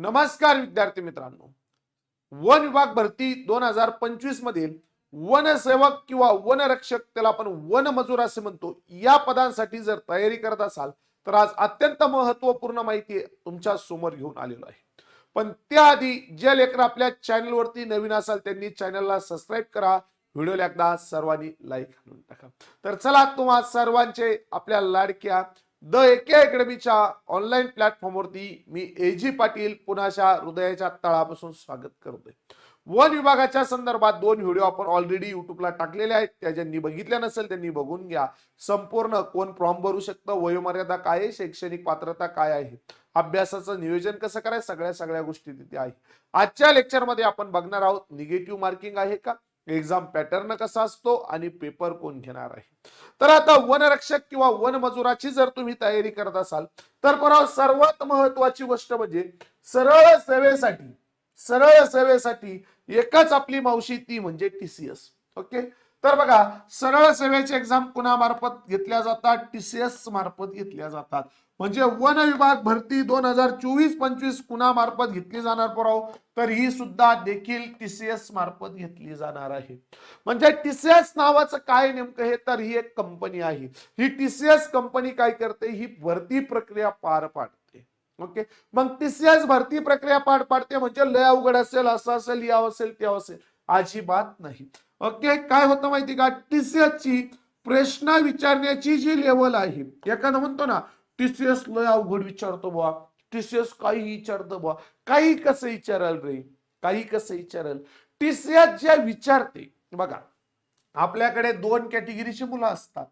नमस्कार विद्यार्थी मित्रांनो. वन विभाग भरती दोन हजार पंचवीस मधील वनसेवक किंवा वनरक्षक त्याला आपण वन मजूर असे म्हणतो. या पदांसाठी जर तयारी करत असाल तर आज अत्यंत महत्त्वपूर्ण माहिती तुमच्यासमोर घेऊन आलेलो आहे. पण त्याआधी जे लेकर आपल्या चॅनलवरती नवीन असाल त्यांनी चॅनलला सबस्क्राईब करा. व्हिडिओला एकदा सर्वांनी लाईक आणून टाका. तर चला तुम्हा सर्वांचे आपल्या लाडक्या द एके अकॅडमीच्या ऑनलाईन प्लॅटफॉर्मवरती मी ए जी पाटील पुण्याच्या हृदयाच्या तळापासून स्वागत करतोय. वन विभागाच्या संदर्भात दोन व्हिडिओ आपण ऑलरेडी युट्यूबला टाकलेले आहेत. त्या ज्यांनी बघितल्या नसेल त्यांनी बघून घ्या. संपूर्ण कोण फॉर्म भरू शकतं? वयोमर्यादा काय आहे? शैक्षणिक पात्रता काय आहे? अभ्यासाचं नियोजन कसं करायचं? सगळ्या सगळ्या गोष्टी तिथे आहे. आजच्या लेक्चरमध्ये आपण बघणार आहोत निगेटिव्ह मार्किंग आहे का? एक्झाम पॅटर्न कसा असतो आणि पेपर कोण घेणार आहे? तर आता वनरक्षक किंवा वनमजुराची जर तुम्ही तयारी करत असाल तर बरोबर सर्वात महत्वाची गोष्ट म्हणजे सरळ सेवेसाठी सरळ सेवेसाठी एकच आपली मावशी ती म्हणजे टीसीएस ओके तर बघा सरळ सेवेचे एक्झाम कुणामार्फत घेतल्या जातात? टीसीएस मार्फत घेतल्या जातात. म्हणजे वन विभाग भरती दोन हजार चोवीस पंचवीस कुणामार्फत घेतली जाणार पुराव. तर ही सुद्धा देखील टीसीएस मार्फत घेतली जाणार आहे. म्हणजे टीसीएस नावाचं काय नेमकं हे तर ही एक कंपनी आहे. ही टीसीएस कंपनी काय करते? ही भरती प्रक्रिया पार पाडते. ओके? मग टीसीएस भरती प्रक्रिया पार पाडते म्हणजे लय अवघड असेल असं असेल या असेल ते असेल. अजिबात नाही. ओके? काय होतं माहिती का? टीसीएस ची प्रश्न विचारण्याची जी लेवल आहे एखादं म्हणतो ना टीसीएस लय अवघड विचारतो बुवा. टीसीएस काही विचारतो बुवा. काही कसं विचाराल रे? काही कसं विचारल? टीसीएस जे विचारते बघा. आपल्याकडे दोन कॅटेगरीची मुलं असतात.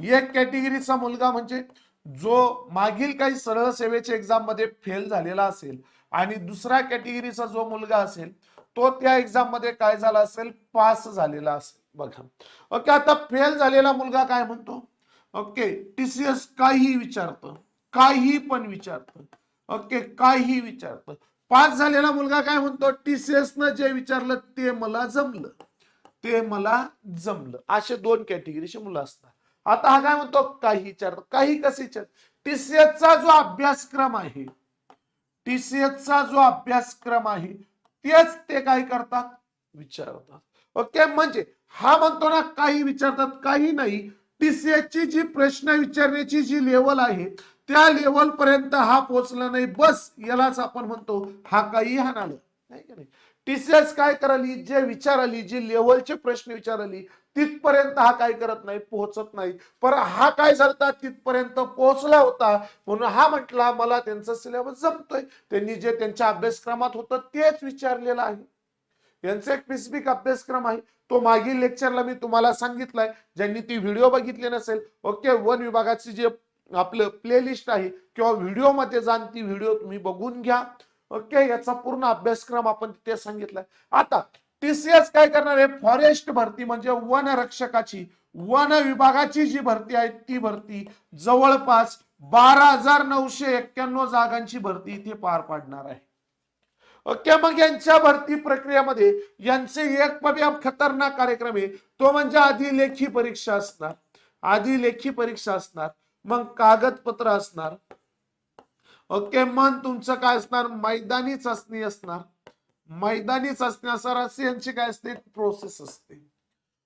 एक कॅटेगरीचा मुलगा म्हणजे जो मागील काही सरळ सेवेच्या एक्झाममध्ये फेल झालेला असेल आणि दुसऱ्या कॅटेगरीचा जो मुलगा असेल तो त्या एक्झाममध्ये काय झाला असेल? पास झालेला असेल. बघा. ओके आता फेल झालेला मुलगा काय म्हणतो? ओके टीसीएस काही विचारतं काही पण विचारतं. ओके काही विचारतं. पास झालेला मुलगा काय म्हणतो? टीसीएस न जे विचारलं ते मला जमलं. ते मला जमलं. असे दोन कॅटेगरीचे मुलं असतात. आता हा काय म्हणतो? काही विचार काही कसे विचार टीसीएस चा जो अभ्यासक्रम आहे टीसीएस चा जो अभ्यासक्रम आहे तेच ते काय करतात? विचारतात. ओके म्हणजे हा म्हणतो ना काही विचारतात काही नाही. TCS ची जी प्रश्न विचारण्याची जी लेवल आहे त्या लेवल पर्यंत हा पोहोचला नाही. बस यालाच आपण म्हणतो हा काही हाणालं. नाही का नाही? टीसीएस काय कराली? जे विचारली जी लेवलचे प्रश्न विचारली तिथपर्यंत हा काय करत नाही पोहोचत नाही. पर हा काय झालता? तिथपर्यंत पोहोचला होता. म्हणून हा म्हटला मला त्यांचा सिलेबस जमतोय. त्यांनी जे त्यांच्या अभ्यासक्रमात होतं तेच विचारलेलं आहे. यांचा एक स्पेसिफिक अभ्यासक्रम आहे. तो मागील लेक्चरला मी तुम्हाला सांगितलाय. ज्यांनी ती व्हिडिओ बघितली नसेल ओके वन विभागाची जे आपलं प्लेलिस्ट आहे किंवा व्हिडिओमध्ये जाण ती व्हिडिओ तुम्ही बघून घ्या. ओके याचा पूर्ण अभ्यासक्रम आपण तिथे सांगितलाय. आता टीसीएस काय करणार आहे? फॉरेस्ट भरती म्हणजे वन रक्षकाची वन विभागाची जी भरती आहे ती भरती जवळपास बारा हजार नऊशे एक्क्याण्णव जागांची भरती इथे पार पाडणार आहे. ओके मग यांच्या भरती प्रक्रियेमध्ये यांचे एक खतरनाक कार्यक्रम आहे. तो म्हणजे आधी लेखी परीक्षा असणार. आधी लेखी परीक्षा असणार. मग कागदपत्र असणार. ओके मन तुमचं काय असणार? मैदानी चाचणी असणार. मैदानी चाचणी असणार असे यांची काय असते? प्रोसेस असते.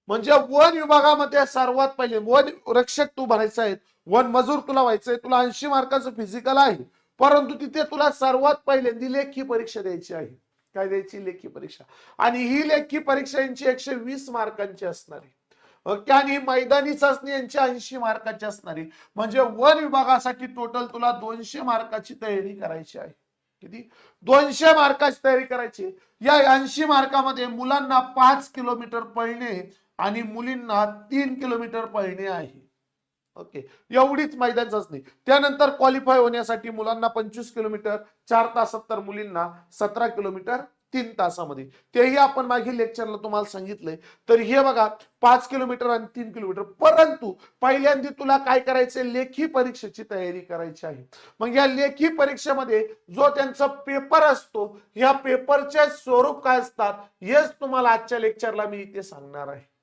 म्हणजे वन विभागामध्ये सर्वात पहिले वन रक्षक तू भरायचा आहे. वन मजूर तुला व्हायचंय. तुला ऐंशी मार्काचं फिजिकल आहे. परंतु तिथे तुला सर्वात पहिल्यांदी लेखी परीक्षा द्यायची आहे. काय द्यायची? लेखी परीक्षा. आणि ही लेखी परीक्षा यांची एकशे वीस मार्कांची असणार. आहे ओके? आणि मैदानी चाचणी यांची ऐंशी मार्काची असणारी. म्हणजे वन विभागासाठी टोटल तुला दोनशे मार्काची तयारी करायची आहे. किती? दोनशे मार्काची तयारी करायची. या ऐंशी मार्कामध्ये मुलांना पाच किलोमीटर पळणे आणि मुलींना तीन किलोमीटर पळणे आहे. ओके. एवढीच मैदान चाचणी. त्यानंतर क्वालिफाय होण्यासाठी मुलांना पंचवीस किलोमीटर चार तासात तर मुलींना सतरा किलोमीटर तीन तासामध्ये. तेही आपण मागील लेक्चरला तुम्हाला सांगितलंय. तर हे बघा पाच किलोमीटर आणि तीन किलोमीटर परंतु पहिल्यांदा तुला काय करायचंय? लेखी परीक्षेची तयारी करायची आहे. मग या लेखी परीक्षेमध्ये जो त्यांचा पेपर असतो या पेपरचे स्वरूप काय असतात? हेच तुम्हाला आजच्या लेक्चरला मी इथे सांगणार आहे.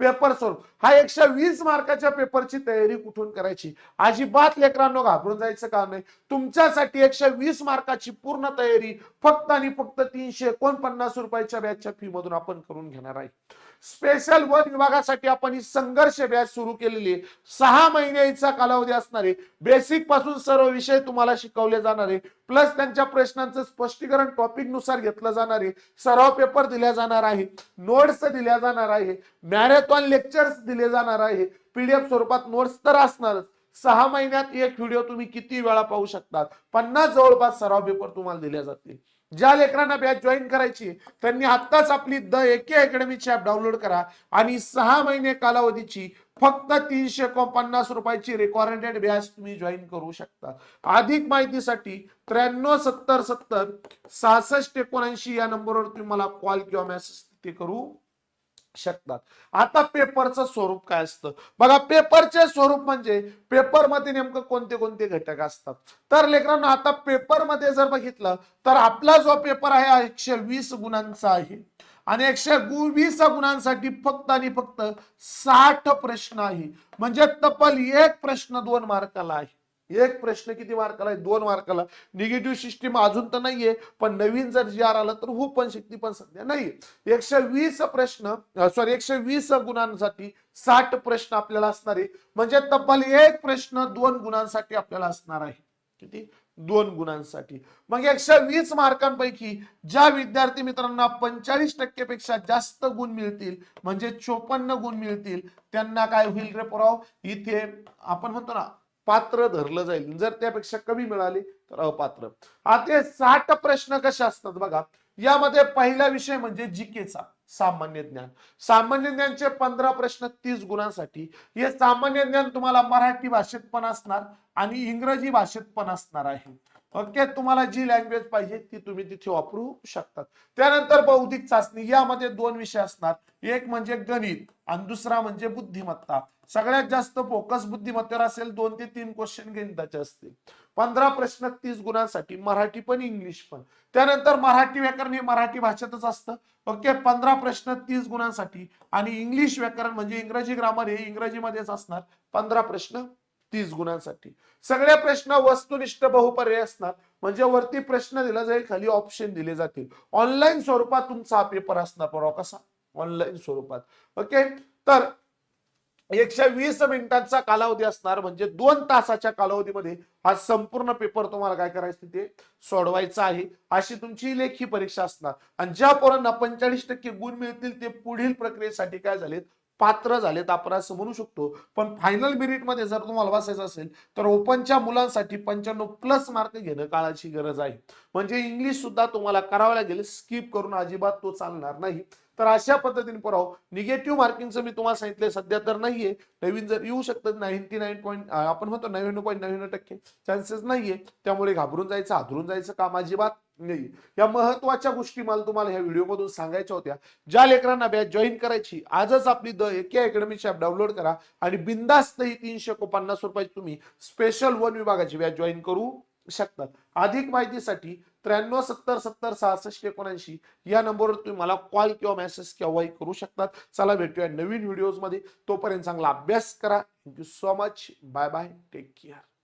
पेपर स्वरूप हा एकशे वीस मार्काच्या पेपरची तयारी कुठून करायची? अजिबात लेकरांनो घाबरून जायचं का नाही. तुमच्यासाठी एकशे वीस मार्काची पूर्ण तयारी फक्त आणि फक्त तीनशे एकोणपन्नास रुपयाच्या बॅचच्या फी मधून आपण करून घेणार आहे. स्पेशल वन विभागासाठी आपण ही संघर्ष बॅच सुरू केलेली आहे. सहा महिन्याचा कालावधी असणारे बेसिकपासून सर्व विषय तुम्हाला शिकवले जाणारे प्लस त्यांच्या प्रश्नांचं स्पष्टीकरण टॉपिकनुसार घेतलं जाणार आहे. सराव पेपर दिल्या जाणार आहे. नोट्स दिल्या जाणार आहे. मॅरेथॉन लेक्चर्स दिले जाणार आहे. पीडीएफ स्वरूपात नोट्स तर असणारच. सहा महिन्यात एक व्हिडिओ तुम्ही किती वेळा पाहू शकतात? पन्नास जवळपास सराव पेपर तुम्हाला दिले जातील. ज्या लेकरांना बॅच जॉईन करायची त्यांनी आत्ताच आपली द एके अकॅडमीची ऍप डाउनलोड करा आणि सहा महिने कालावधीची फक्त तीनशे एकोणपन्नास रुपयाची रेकॉर्डेड बॅच तुम्ही जॉईन करू शकता. अधिक माहितीसाठी त्र्याण्णव सत्तर सत्तर सहासष्ट एकोणऐंशी या नंबरवर तुम्ही मला कॉल किंवा मेसेज ते करू. शकतात. आता पेपरचं स्वरूप काय असतं? बघा पेपरचे स्वरूप म्हणजे पेपरमध्ये नेमकं कोणते कोणते घटक असतात? तर लेकरांनो आता पेपरमध्ये जर बघितलं तर आपला जो पेपर आहे हा एकशे वीस गुणांचा आहे. आणि एकशे गु- वीस गुणांसाठी फक्त आणि फक्त साठ प्रश्न आहे. म्हणजे तब्बल एक प्रश्न दोन मार्काला आहे. एक प्रश्न किती मार्काला आहे? दोन मार्काला. निगेटिव्ह सिस्टीम अजून तर नाहीये पण नवीन जर जी आर आला तर हो पण शकते पण सध्या नाहीये. एकशे वीस प्रश्न सॉरी एकशे वीस गुणांसाठी साठ प्रश्न आपल्याला असणार आहे. म्हणजे तब्बल एक प्रश्न दोन गुणांसाठी आपल्याला असणार आहे. किती? दोन गुणांसाठी. मग एकशे वीस मार्कांपैकी ज्या विद्यार्थी मित्रांना पंचेचाळीस टक्केपेक्षा जास्त गुण मिळतील म्हणजे चोपन्न गुण मिळतील त्यांना काय होईल रे पुराव? इथे आपण म्हणतो ना पात्र धरलं जाईल. जर त्यापेक्षा कमी मिळाली तर अपात्र. आता साठ प्रश्न कसे असतात बघा. यामध्ये पहिला विषय म्हणजे जीकेचा सामान्य ज्ञान. सामान्य ज्ञानचे पंधरा प्रश्न तीस गुणांसाठी. हे सामान्य ज्ञान तुम्हाला मराठी भाषेत पण असणार आणि इंग्रजी भाषेत पण असणार आहे. ओके? तुम्हाला जी लँग्वेज पाहिजे ती तुम्ही तिथे वापरू शकतात. त्यानंतर बौद्धिक चाचणी. यामध्ये दोन विषय असणार. एक म्हणजे गणित आणि दुसरा म्हणजे बुद्धिमत्ता. सगळ्यात जास्त फोकस बुद्धिमत्तेवर असेल दोन ते तीन क्वेश्चन गणिताचे असतील पंधरा प्रश्न तीस गुणांसाठी मराठी पण इंग्लिश पण. त्यानंतर मराठी व्याकरण हे मराठी भाषेतच असतं. ओके पंधरा प्रश्न तीस गुणांसाठी आणि इंग्लिश व्याकरण म्हणजे इंग्रजी ग्रामर हे इंग्रजीमध्येच असणार. पंधरा प्रश्न तीस गुणांसाठी. सगळे प्रश्न वस्तुनिष्ठ बहुपर्याय असणार. म्हणजे वरती प्रश्न दिला जाईल खाली ऑप्शन दिले जातील. ऑनलाईन स्वरूपात तुमचा हा पेपर असणार परवा कसा ऑनलाईन स्वरूपात. ओके? तर एकशे वीस मिनिटांचा कालावधी असणार म्हणजे दोन तासाच्या कालावधीमध्ये हा संपूर्ण पेपर तुम्हाला काय करायचं ते सोडवायचा आहे. अशी तुमची लेखी परीक्षा असणार. आणि ज्या पोरांना पंचेचाळीस टक्के गुण मिळतील ते पुढील प्रक्रियेसाठी काय झालेत? पात्र झालेत आपण असं म्हणू शकतो. पण फायनल मेरिटमध्ये जर तुम्हाला बसायचं असेल तर ओपनच्या मुलांसाठी पंच्याण्णव प्लस मार्क घेणं काळाची गरज आहे. म्हणजे इंग्लिश सुद्धा तुम्हाला करावं लागेल स्किप करून अजिबात तो चालणार नाही. तर अशा पद्धतीने पुराव निगेटिव्ह मार्किंगचं मी तुम्हाला सांगितलं सध्या तर नाहीये. नवीन जर येऊ शकतं नाईन्टी नाईन पॉईंट आपण म्हणतो नव्याण्णव पॉईंट नव्याण्णव टक्के चान्सेस नाहीये. त्यामुळे घाबरून जायचं हादरून जायचं काम अजिबात नाही. या महत्त्वाच्या गोष्टी मला तुम्हाला ह्या व्हिडिओमधून सांगायच्या होत्या. ज्या लेकरांना बॅच जॉईन करायची आजच आपली द एके अकॅडमीची ऍप डाउनलोड करा आणि बिंदास्त ही तीनशे पन्नास रुपयाची तुम्ही स्पेशल वन विभागाची बॅच जॉईन करू शकतात. अधिक माहितीसाठी त्र्याण्णव सत्तर सत्तर सहासष्ट एकोणऐंशी या नंबरवर तुम्ही मला कॉल किंवा मेसेज केव्हाही करू शकतात. चला भेटूया नवीन व्हिडिओजमध्ये तोपर्यंत चांगला अभ्यास करा. Thank you so much bye bye take care